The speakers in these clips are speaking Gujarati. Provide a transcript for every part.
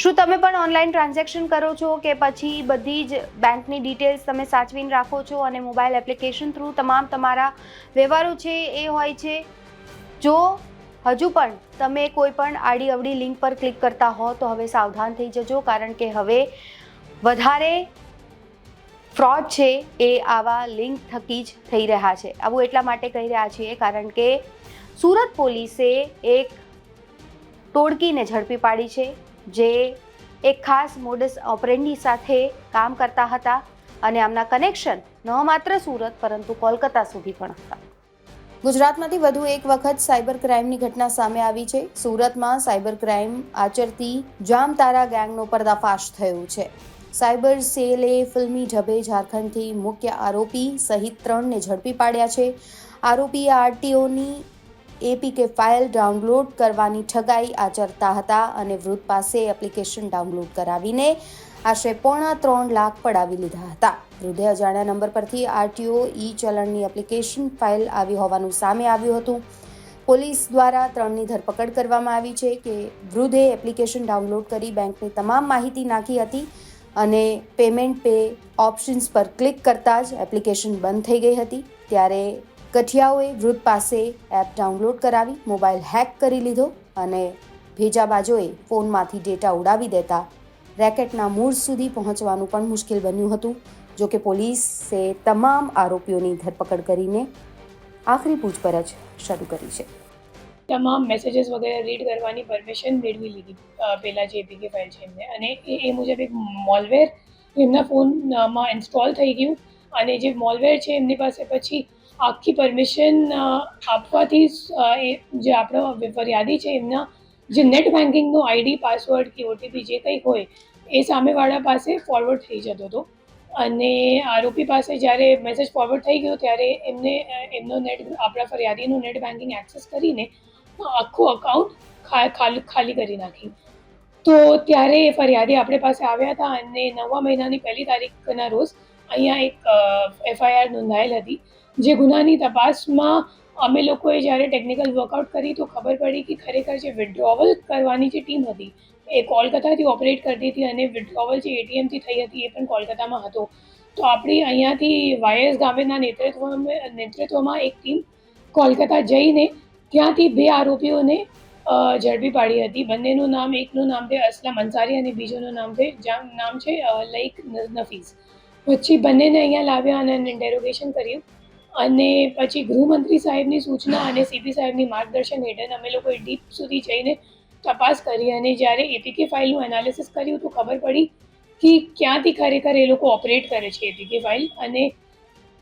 શું તમે પણ ઓનલાઈન ટ્રાન્ઝેક્શન કરો છો કે પછી બધી જ બેંકની ડિટેલ્સ તમે સાચવીને રાખો છો અને મોબાઈલ એપ્લિકેશન થ્રુ તમામ તમારા વ્યવહારો છે એ હોય છે? જો હજુ પણ તમે કોઈ પણ આડી અવડી લિંક પર ક્લિક કરતા હો તો હવે સાવધાન થઈ જજો કારણ કે હવે વધારે ફ્રોડ છે એ આવા લિંક થકી જ થઈ રહ્યા છે. આવું એટલા માટે કહી રહ્યા છીએ કારણ કે સુરત પોલીસે એક ટોળકીને ઝડપી પાડી છે. જે એક ખાસ મોડસ ઓપરેન્ડી સાથે કામ કરતા હતા અને આમના કનેક્શન ન માત્ર સુરત, પરંતુ કોલકાતા સુધી પણ હતા. ગુજરાતમાંથી વધુ એક વખત સાયબર ક્રાઇમની ઘટના સામે આવી છે. સુરતમાં સાયબર ક્રાઇમ આચરતી જામતારા ગેંગનો પર્દાફાશ થયો છે. સાયબર સેલે ફિલ્મી ઢબે ઝારખંડથી મુખ્ય આરોપી સહિત ત્રણને ઝડપી પાડ્યા છે. આરોપીએ આરટીઓની એપીકે ફાઇલ ડાઉનલોડ કરવાની ઠગાઈ આચરતા હતા અને વૃદ્ધ પાસે એપ્લિકેશન ડાઉનલોડ કરાવીને આશરે પોણા ત્રણ લાખ પડાવી લીધા હતા. વૃદ્ધે અજાણ્યા નંબર પરથી આરટીઓ ઈ ચલણની એપ્લિકેશન ફાઇલ આવી હોવાનું સામે આવ્યું હતું. પોલીસ દ્વારા ત્રણની ધરપકડ કરવામાં આવી છે કે વૃદ્ધે એપ્લિકેશન ડાઉનલોડ કરી બેંકની તમામ માહિતી નાખી હતી અને પેમેન્ટ પે ઓપ્શન્સ પર ક્લિક કરતાં જ એપ્લિકેશન બંધ થઈ ગઈ હતી. ત્યારે કઠિયાઓએ વૃદ્ધ પાસે એપ ડાઉનલોડ કરાવી, મોબાઈલ હેક કરી લીધો અને ભેજાબાજોએ ફોનમાંથી ડેટા ઉડાવી દેતા રેકેટના મૂળ સુધી પહોંચવાનું પણ મુશ્કેલ બન્યું હતું. જો કે પોલીસે તમામ આરોપીઓની ધરપકડ કરીને આખરી પૂછપરછ શરૂ કરી છે. તમામ મેસેજીસ વગેરે રીડ કરવાની પરમિશન મેળવી લીધી પહેલાં જે એપીકે ફાઇલ છે એમને. અને એ મુજબ એક મોલવેર એમના ફોનમાં ઇન્સ્ટોલ થઈ ગયું. અને જે મોલવેર છે એમની પાસે પછી આખી પરમિશન આપવાથી જ, આપણો ફરિયાદી છે એમના જે નેટ બેન્કિંગનો આઈડી પાસવર્ડ કે ઓટીપી જે કંઈ હોય એ સામેવાળા પાસે ફોરવર્ડ થઈ જતો હતો. અને આરોપી પાસે જ્યારે મેસેજ ફોરવર્ડ થઈ ગયો ત્યારે એમને એમનો નેટ આપણા ફરિયાદીનું નેટ બેન્કિંગ એક્સેસ કરીને આખું અકાઉન્ટ ખાલી કરી નાખ્યું. તો ત્યારે એ ફરિયાદી આપણી પાસે આવ્યા હતા અને નવા મહિનાની પહેલી તારીખના રોજ અહીંયા એક એફઆઈઆર નોંધાયેલ હતી. જે ગુનાની તપાસમાં અમે લોકોએ જ્યારે ટેકનિકલ વર્કઆઉટ કરી તો ખબર પડી કે ખરેખર જે વિડ્રોવલ કરવાની જે ટીમ હતી, એ કોલકાતાથી ઓપરેટ કરતી હતી અને વિડ્રોવલ જે એટીએમથી થઈ હતી એ પણ કોલકાતામાં હતો. તો આપણી અહીંયાથી વાયસ ગામેના નેતૃત્વમાં નેતૃત્વમાં એક ટીમ કોલકાતા જઈને ત્યાંથી બે આરોપીઓને ઝડપી પાડી હતી. બંનેનું નામ, એકનું નામ છે અસલમ અંસારી અને બીજોનું નામ છે નામ છે લઈક ન- નફીસ. પછી બંનેને અહીંયા લાવ્યા અને ઇન્ટેરોગેશન કર્યું. અને પછી ગૃહમંત્રી સાહેબની સૂચના અને સીપી સાહેબની માર્ગદર્શન હેઠળ અમે લોકોએ ડીપ સુધી જઈને તપાસ કરી અને જ્યારે એપીકે ફાઇલનું એનાલિસિસ કર્યું તો ખબર પડી કે ક્યાંથી ખરેખર એ લોકો ઓપરેટ કરે છે એપીકે ફાઇલ. અને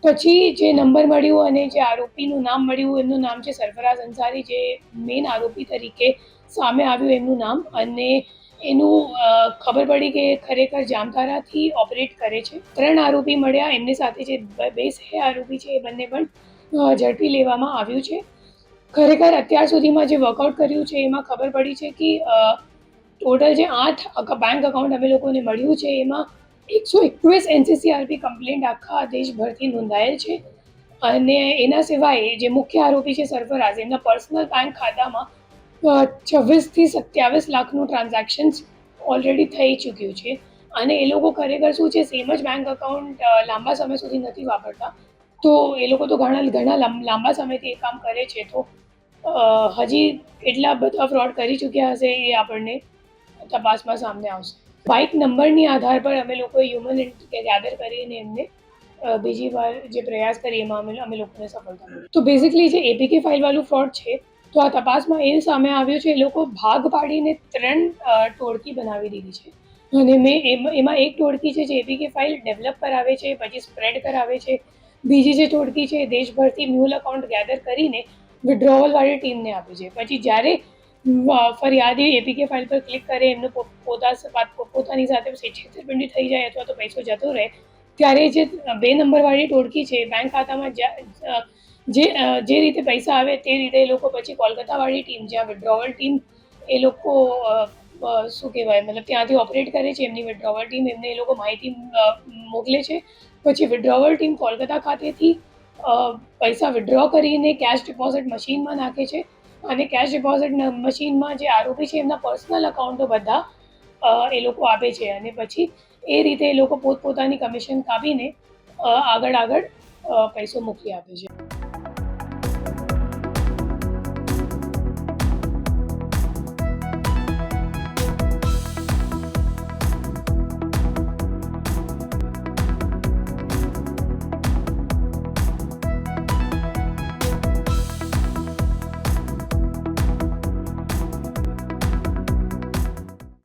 પછી જે નંબર મળ્યો અને જે આરોપીનું નામ મળ્યું, એમનું નામ છે સરફરાઝ અંસારી, જે મેઇન આરોપી તરીકે સામે આવ્યું એમનું નામ. અને એનું ખબર પડી કે ખરેખર જામતારાથી ઓપરેટ કરે છે. ત્રણ આરોપી મળ્યા, એમની સાથે જે બ- સહ આરોપી છે, એ બંને પણ ઝડપી લેવામાં આવ્યું છે. ખરેખર અત્યાર સુધીમાં જે વર્કઆઉટ કર્યું છે, એમાં ખબર પડી છે કે ટોટલ જે આઠ બેંક અકાઉન્ટ અમે લોકોને મળ્યું છે, એમાં એકસો એકવીસ એનસીસીઆરપી કમ્પ્લેન્ટ આખા દેશભરથી નોંધાયેલ છે. અને એના સિવાય જે મુખ્ય આરોપી છે, સરફરાઝ, એમના પર્સનલ બેંક ખાતામાં છવ્વીસથી સત્યાવીસ લાખનું ટ્રાન્ઝેક્શન્સ ઓલરેડી થઈ ચૂક્યું છે. અને એ લોકો ખરેખર શું છે સેમ જ બેંક અકાઉન્ટ લાંબા સમય સુધી નથી વાપરતા. તો એ લોકો તો ઘણા ઘણા લાંબા સમયથી એ કામ કરે છે. તો હજી કેટલા બધા ફ્રોડ કરી ચૂક્યા હશે એ આપણને તપાસમાં સામે આવશે. બાઇક નંબરની આધાર પર અમે લોકોએ હ્યુમન ગેધર કરીને એમને બીજી વાર જે પ્રયાસ કરીએ એમાં અમે અમે લોકોને સફળતા તો બેઝિકલી જે એપીકે ફાઇલવાળું ફ્રોડ છે તો આ તપાસમાં એ સામે આવ્યું છે, એ લોકો ભાગ પાડીને ત્રણ ટોળકી બનાવી દીધી છે. અને મેં એમાં એક ટોળકી છે જે એપીકે ફાઇલ ડેવલપ કરાવે છે, પછી સ્પ્રેડ કરાવે છે. બીજી જે ટોળકી છે, દેશભરથી મ્યુલ અકાઉન્ટ ગેધર કરીને વિડ્રોવલવાળી ટીમને આપે છે. પછી જ્યારે ફરિયાદી એપીકે ફાઇલ પર ક્લિક કરે, એમનો પોતા પોતાની સાથે છેતરપિંડી થઈ જાય અથવા તો પૈસો જતો રહે, ત્યારે જે બે નંબરવાળી ટોળકી છે, બેંક ખાતામાં જે જે રીતે પૈસા આવે તે રીતે એ લોકો પછી કોલકાતાવાળી ટીમ, જ્યાં વિડ્રોવલ ટીમ, એ લોકો શું કહેવાય, મતલબ ત્યાંથી ઓપરેટ કરે છે, એમની વિડ્રોવલ ટીમ, એમને એ લોકો માહિતી મોકલે છે. પછી વિડ્રોવલ ટીમ કોલકાતા ખાતેથી પૈસા વિડ્રો કરીને કેશ ડિપોઝિટ મશીનમાં નાખે છે. અને કેશ ડિપોઝિટ મશીનમાં જે આરોપી છે, એમના પર્સનલ અકાઉન્ટો બધા એ લોકો આપે છે. અને પછી એ રીતે એ લોકો પોતપોતાની કમિશન કાપીને આગળ આગળ પૈસો મોકલી આપે છે.